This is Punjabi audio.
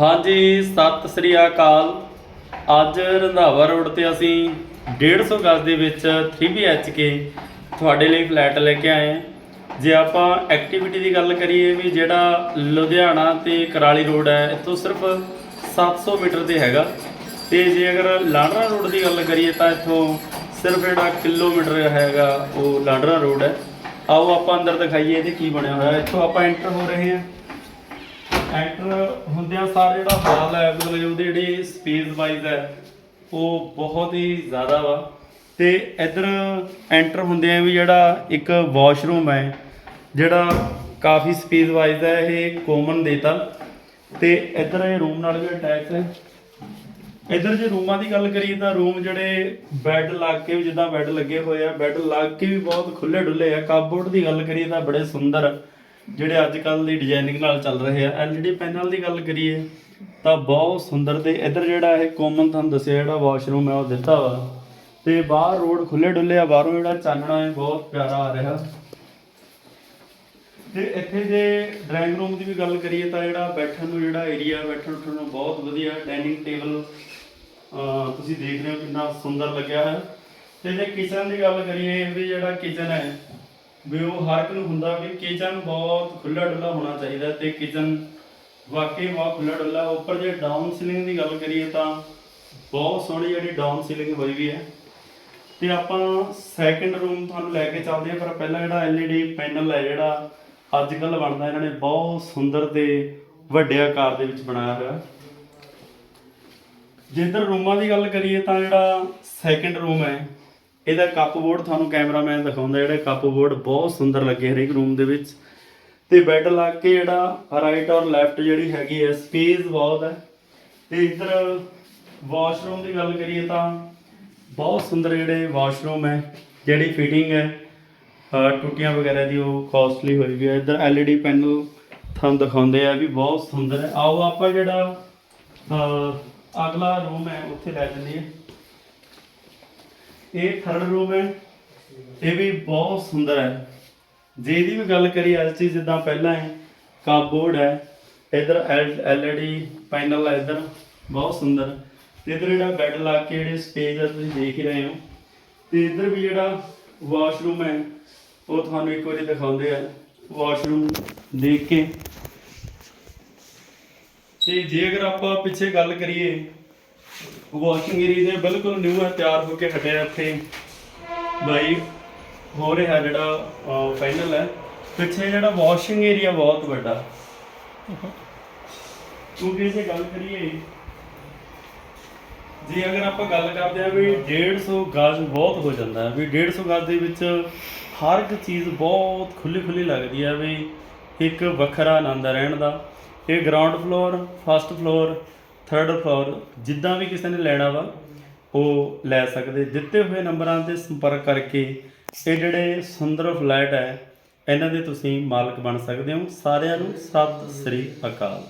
ਹਾਂਜੀ, ਸਤਿ ਸ੍ਰੀ ਅਕਾਲ। ਅੱਜ ਰੰਧਾਵਾ ਰੋਡ ਤੇ ਅਸੀਂ 150 ਗਜ਼ ਦੇ ਵਿੱਚ 3BHK ਤੁਹਾਡੇ ਲਈ ਫਲੈਟ ਲੈ ਕੇ ਆਏ ਹਾਂ। ਜੇ ਆਪਾਂ ਐਕਟੀਵਿਟੀ ਦੀ ਗੱਲ ਕਰੀਏ ਵੀ ਜਿਹੜਾ ਲੁਧਿਆਣਾ ਤੇ ਕਰਾਲੀ ਰੋਡ ਹੈ, ਇੱਥੋਂ ਸਿਰਫ 700 ਮੀਟਰ ਤੇ ਹੈਗਾ। ਤੇ ਜੇ ਅਗਰ ਲਾਂਡਰਾ ਰੋਡ ਦੀ ਗੱਲ ਕਰੀਏ ਤਾਂ ਇੱਥੋਂ ਸਿਰਫ ਜਿਹੜਾ ਕਿਲੋਮੀਟਰ ਹੈਗਾ ਉਹ ਲਾਂਡਰਾ ਰੋਡ ਹੈ। ਆਓ ਆਪਾਂ ਅੰਦਰ ਦਿਖਾਈਏ ਇਹਦੇ ਕੀ ਬਣਿਆ ਹੋਇਆ। ਇੱਥੋਂ ਆਪਾਂ ਐਂਟਰ ਹੋ ਰਹੇ ਹਾਂ। ਐਂਟਰ ਹੁੰਦਿਆਂ ਸਾਰ ਜਿਹੜਾ ਹਾਲ ਹੈ, ਮਤਲਬ ਉਹਦੀ ਜਿਹੜੀ ਸਪੇਸ ਵਾਈਜ਼ ਹੈ, ਉਹ ਬਹੁਤ ਹੀ ਜ਼ਿਆਦਾ ਵਾ। ਤੇ ਇੱਧਰ ਐਂਟਰ ਹੁੰਦਿਆਂ ਵੀ ਜਿਹੜਾ ਇੱਕ ਵਾਸ਼ਰੂਮ ਹੈ, ਜਿਹੜਾ ਕਾਫੀ ਸਪੇਸ ਵਾਈਜ਼ ਹੈ, ਇਹ ਕੋਮਨ ਦੇਤਾ ਤੇ। ਇੱਧਰ ਇਹ ਰੂਮ ਨਾਲ ਵੀ ਅਟੈਚ ਹੈ। ਇੱਧਰ ਜੇ ਰੂਮਾਂ ਦੀ ਗੱਲ ਕਰੀਏ ਤਾਂ ਰੂਮ ਜਿਹੜੇ ਬੈੱਡ ਲੱਗ ਕੇ ਵੀ ਜਿੱਦਾਂ ਬੈੱਡ ਲੱਗੇ ਹੋਏ ਆ ਬੈੱਡ ਲੱਗ ਕੇ ਵੀ ਬਹੁਤ ਖੁੱਲੇ ਡੁੱਲੇ ਆ। ਕਾਬੋਰਡ ਦੀ ਗੱਲ ਕਰੀਏ ਤਾਂ ਬੜੇ ਸੁੰਦਰ ਜਿਹੜੇ ਅੱਜ ਕੱਲ ਦੀ ਡਿਜ਼ਾਈਨਿੰਗ ਨਾਲ ਚੱਲ ਰਹੇ ਆ। ਐਲਈਡੀ ਪੈਨਲ ਦੀ ਗੱਲ ਕਰੀਏ, ਤਾਂ ਬਹੁਤ ਸੁੰਦਰ ਤੇ ਇੱਧਰ ਜਿਹੜਾ ਇਹ ਕਾਮਨ ਤੁਹਾਨੂੰ ਦੱਸਿਆ ਜਿਹੜਾ ਵਾਸ਼ਰੂਮ ਹੈ, ਉਹ ਦਿੱਤਾ ਵਾ। ਤੇ ਬਾਹਰ ਰੋਡ ਖੁੱਲੇ ਡੁੱਲੇ ਆ, ਬਾਹਰੋਂ ਜਿਹੜਾ ਚਾਨਣਾ ਹੈ, ਬਹੁਤ ਪਿਆਰਾ ਆ ਰਿਹਾ। ਤੇ ਇੱਥੇ ਜੇ ਡਰਾਇੰਗ ਰੂਮ ਦੀ ਵੀ ਗੱਲ ਕਰੀਏ, ਤਾਂ ਜਿਹੜਾ ਬੈਠਣ ਨੂੰ ਜਿਹੜਾ ਏਰੀਆ ਬੈਠਣ ਉੱਠਣ ਨੂੰ ਬਹੁਤ ਵਧੀਆ ਡਾਈਨਿੰਗ ਟੇਬਲ ਤੁਸੀਂ ਦੇਖ ਰਹੇ ਹੋ ਕਿੰਨਾ ਸੁੰਦਰ ਲੱਗਿਆ ਹੈ। ਤੇ ਜੇ ਕਿਚਨ ਦੀ ਗੱਲ ਕਰੀਏ, ਇਹ ਵੀ ਜਿਹੜਾ ਕਿਚਨ ਹੈ ਵੀ ਉਹ ਹਰ ਇੱਕ ਨੂੰ ਹੁੰਦਾ ਵੀ ਕਿਚਨ ਬਹੁਤ ਖੁੱਲਾ ਡੁੱਲਾ ਹੋਣਾ ਚਾਹੀਦਾ ਤੇ ਕਿਚਨ ਵਾਕਈ ਬਹੁਤ ਖੁੱਲਾ ਡੁੱਲਾ ਉੱਪਰ ਜੇ ਡਾਊਨ ਸੀਲਿੰਗ ਦੀ ਗੱਲ ਕਰੀਏ ਤਾਂ ਬਹੁਤ ਸੋਹਣੀ ਜਿਹੜੀ ਡਾਊਨ ਸੀਲਿੰਗ ਹੋਈ ਵੀ ਹੈ। ਤੇ ਆਪਾਂ ਸੈਕੰਡ ਰੂਮ ਤੁਹਾਨੂੰ ਲੈ ਕੇ ਚੱਲਦੇ ਹਾਂ, ਪਰ ਪਹਿਲਾਂ ਜਿਹੜਾ LED ਪੈਨਲ ਹੈ ਜਿਹੜਾ ਅੱਜ ਕੱਲ ਬਣਦਾ, ਇਹਨਾਂ ਨੇ ਬਹੁਤ ਸੁੰਦਰ ਤੇ ਵੱਡੇ ਆਕਾਰ ਦੇ ਵਿੱਚ ਬਣਾਇਆ ਹੋਇਆ। ਜੇਕਰ ਰੂਮਾਂ ਦੀ ਗੱਲ ਕਰੀਏ ਤਾਂ ਜਿਹੜਾ ਸੈਕੰਡ ਰੂਮ ਹੈ ਇਹਦਾ ਕੱਪ ਬੋਰਡ ਤੁਹਾਨੂੰ ਕੈਮਰਾਮੈਨ ਦਿਖਾਉਂਦਾ, ਜਿਹੜਾ ਕੱਪ ਬੋਰਡ ਬਹੁਤ ਸੁੰਦਰ ਲੱਗੇ ਹਰੇਕ ਰੂਮ ਦੇ ਵਿੱਚ। ਤੇ ਬੈੱਡ ਲਾ ਕੇ ਜਿਹੜਾ ਰਾਈਟ ਔਰ ਲੈਫਟ ਜਿਹੜੀ ਹੈਗੀ ਹੈ ਸਪੇਸ ਬਹੁਤ ਹੈ। ਤੇ ਇੱਧਰ ਵਾਸ਼ਰੂਮ ਦੀ ਗੱਲ ਕਰੀਏ ਤਾਂ ਬਹੁਤ ਸੁੰਦਰ ਜਿਹੜੇ ਵਾਸ਼ਰੂਮ ਹੈ, ਜਿਹੜੀ ਫਿਟਿੰਗ ਹੈ ਅਹ ਟੁੱਟੀਆਂ ਵਗੈਰਾ ਦੀ ਉਹ ਕਾਸਟਲੀ ਹੋਈ ਵੀ ਹੈ। ਇੱਧਰ LED ਪੈਨਲ ਤੁਹਾਨੂੰ ਦਿਖਾਉਂਦੇ ਆ ਵੀ ਬਹੁਤ ਸੁੰਦਰ ਹੈ। ਆਓ ਆਪਾਂ ਜਿਹੜਾ ਅਗਲਾ ਰੂਮ ਹੈ, ਉੱਥੇ ਲੈ ਜੰਨੇ ਆ ਇਹ ਥਰਡ ਰੂਮ ਹੈ। ਇਹ ਵੀ ਬਹੁਤ ਸੁੰਦਰ ਹੈ। ਜੇ ਇਹਦੀ ਵੀ ਗੱਲ ਕਰੀ ਅੱਜ ਚੀਜ਼ ਜਿੱਦਾਂ ਪਹਿਲਾਂ ਹੈ, ਕਾਬੋਰਡ ਹੈ। ਇਧਰ LED ਪੈਨਲ ਹੈ ਇਧਰ, ਬਹੁਤ ਸੁੰਦਰ। ਤੇ ਇਧਰ ਜਿਹੜਾ ਬੈੱਡ ਲਾ ਕੇ ਜਿਹੜੇ ਸਟੇਜ ਆ ਤੁਸੀਂ ਦੇਖ ਹੀ ਰਹੇ ਹੋ। ਤੇ ਇਧਰ ਵੀ ਜਿਹੜਾ ਵਾਸ਼ਰੂਮ ਹੈ, ਉਹ ਤੁਹਾਨੂੰ ਇੱਕ ਵਾਰੀ ਦਿਖਾਉਂਦੇ ਆ, ਵਾਸ਼ਰੂਮ ਦੇਖ ਕੇ। ਤੇ ਜੇ ਅਗਰ ਆਪਾਂ ਪਿੱਛੇ ਗੱਲ ਕਰੀਏ ਵਾਸ਼ਿੰਗ ਏਰੀਆ ਦੇ ਬਿਲਕੁਲ ਨਿਊ ਹੈ ਤਿਆਰ ਹੋ ਕੇ ਹਟਿਆ ਇੱਥੇ। ਬਾਈ, ਹੋ ਰਿਹਾ ਜਿਹੜਾ ਫਾਈਨਲ ਹੈ ਪਿੱਛੇ ਜਿਹੜਾ ਵਾਸ਼ਿੰਗ ਏਰੀਆ ਬਹੁਤ ਵੱਡਾ। ਕਿਉਂਕਿ ਜੇ ਗੱਲ ਕਰੀਏ, ਜੇ ਅਗਰ ਆਪਾਂ ਗੱਲ ਕਰਦੇ ਆ ਵੀ 150 ਗਜ਼ ਬਹੁਤ ਹੋ ਜਾਂਦਾ ਹੈ, ਵੀ 150 ਗਜ਼ ਦੇ ਵਿੱਚ ਹਰ ਇੱਕ ਚੀਜ਼ ਬਹੁਤ ਖੁੱਲੀ ਖੁੱਲੀ ਲੱਗਦੀ ਹੈ ਵੀ ਇੱਕ ਵੱਖਰਾ ਆਨੰਦ ਹੈ ਰਹਿਣ ਦਾ। ਇਹ ground floor first floor third floor ਜਿੱਦਾਂ ਵੀ ਕਿਸੇ ਨੇ ਲੈਣਾ ਵਾ, ਉਹ ਲੈ ਸਕਦੇ। ਦਿੱਤੇ ਹੋਏ ਨੰਬਰਾਂ ਤੇ ਸੰਪਰਕ ਕਰਕੇ ਇਹ ਜਿਹੜੇ ਸੁੰਦਰ ਫਲੈਟ ਹੈ, ਇਹਨਾਂ ਦੇ ਤੁਸੀਂ ਮਾਲਕ ਬਣ ਸਕਦੇ ਹੋ। ਸਾਰਿਆਂ ਨੂੰ ਸਤਿ ਸ੍ਰੀ ਅਕਾਲ।